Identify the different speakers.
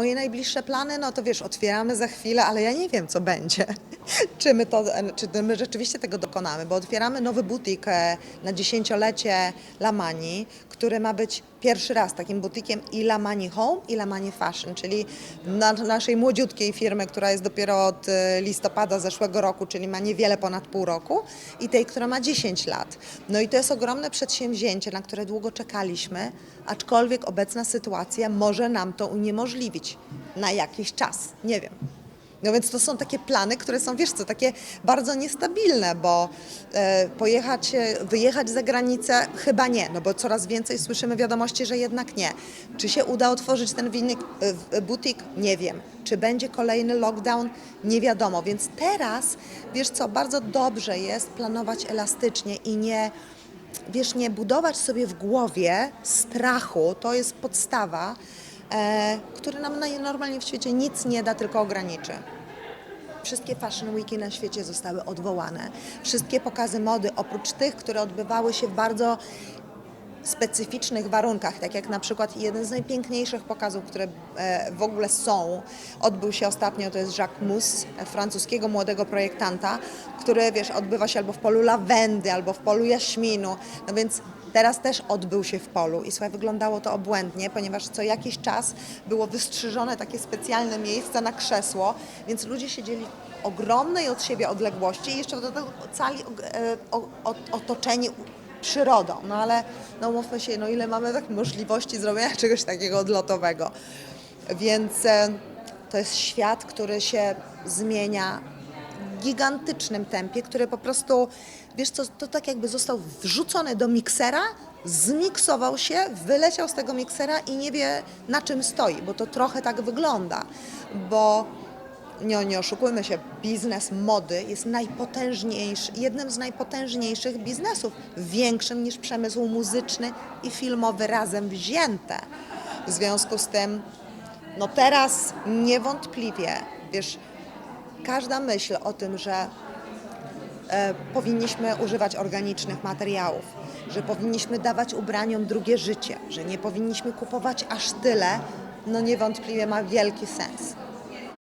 Speaker 1: Moje najbliższe plany, no to wiesz, otwieramy za chwilę, ale ja nie wiem, co będzie. czy, my to, czy my rzeczywiście tego dokonamy, bo otwieramy nowy butik e, na dziesięciolecie Lamani, który ma być pierwszy raz takim butikiem i Lamani Home, i Lamani Fashion, czyli na naszej młodziutkiej firmy, która jest dopiero od e, listopada zeszłego roku, czyli ma niewiele ponad pół roku, i tej, która ma 10 lat. No i to jest ogromne przedsięwzięcie, na które długo czekaliśmy, aczkolwiek obecna sytuacja może nam to uniemożliwić na jakiś czas. Nie wiem. No więc to są takie plany, które są, wiesz co, takie bardzo niestabilne, bo e, pojechać, e, wyjechać za granicę chyba nie, no bo coraz więcej słyszymy wiadomości, że jednak nie. Czy się uda otworzyć ten winik, e, butik? Nie wiem. Czy będzie kolejny lockdown? Nie wiadomo. Więc teraz, wiesz co, bardzo dobrze jest planować elastycznie i nie wiesz, nie budować sobie w głowie strachu, to jest podstawa, który nam najnormalniej w świecie nic nie da, tylko ograniczy. Wszystkie Fashion Weeki na świecie zostały odwołane. Wszystkie pokazy mody, oprócz tych, które odbywały się w bardzo specyficznych warunkach, tak jak na przykład jeden z najpiękniejszych pokazów, które e, w ogóle są, odbył się ostatnio, to jest Jacques Mus, e, francuskiego młodego projektanta, który, wiesz, odbywa się albo w polu lawendy, albo w polu jaśminu, no więc teraz też odbył się w polu. I słuchaj, wyglądało to obłędnie, ponieważ co jakiś czas było wystrzyżone takie specjalne miejsce na krzesło, więc ludzie siedzieli ogromnej od siebie odległości i jeszcze do tego cali e, otoczeni przyrodą, no ale no mówmy się, no ile mamy tak możliwości zrobienia czegoś takiego odlotowego. Więc e, to jest świat, który się zmienia w gigantycznym tempie, który po prostu, wiesz co, to tak jakby został wrzucony do miksera, zmiksował się, wyleciał z tego miksera i nie wie na czym stoi, bo to trochę tak wygląda, bo nie, nie oszukujmy się, biznes mody jest najpotężniejszy, jednym z najpotężniejszych biznesów, większym niż przemysł muzyczny i filmowy razem wzięte. W związku z tym, no teraz niewątpliwie, wiesz, każda myśl o tym, że e, powinniśmy używać organicznych materiałów, że powinniśmy dawać ubraniom drugie życie, że nie powinniśmy kupować aż tyle, no niewątpliwie ma wielki sens.